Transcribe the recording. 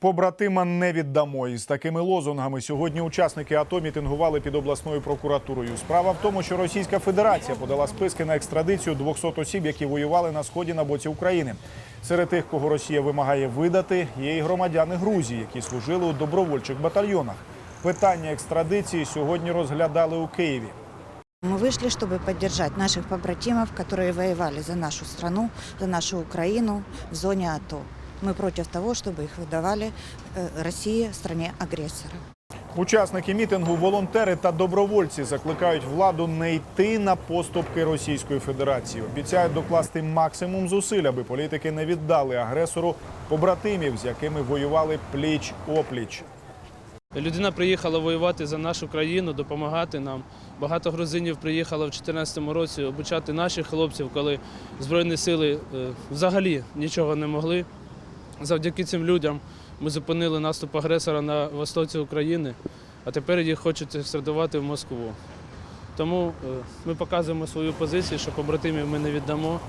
Побратима не віддамо. Із такими лозунгами сьогодні учасники АТО мітингували під обласною прокуратурою. Справа в тому, що Російська Федерація подала списки на екстрадицію 200 осіб, які воювали на сході на боці України. Серед тих, кого Росія вимагає видати, є і громадяни Грузії, які служили у добровольчих батальйонах. Питання екстрадиції сьогодні розглядали у Києві. Мы вышли, чтобы поддержать наших побратимов, которые воевали за нашу страну, за нашу Украину в зоне АТО. Мы против того, чтобы их выдавали э, России, стране-агрессора. Учасники мітингу, волонтери та добровольці закликають владу не йти на поступки Російської Федерації. Обіцяють докласти максимум зусиль, аби політики не віддали агресору побратимів, з якими воювали пліч опліч. Людина приїхала воювати за нашу країну, допомагати нам. Багато грузинів приїхало в 2014 році обучати наших хлопців, коли Збройні сили е, взагалі нічого не могли. Завдяки цим людям ми зупинили наступ агресора на востоці України, а тепер їх хочуть екстрадувати в Москву. Тому е, ми показуємо свою позицію, що побратимів ми не віддамо.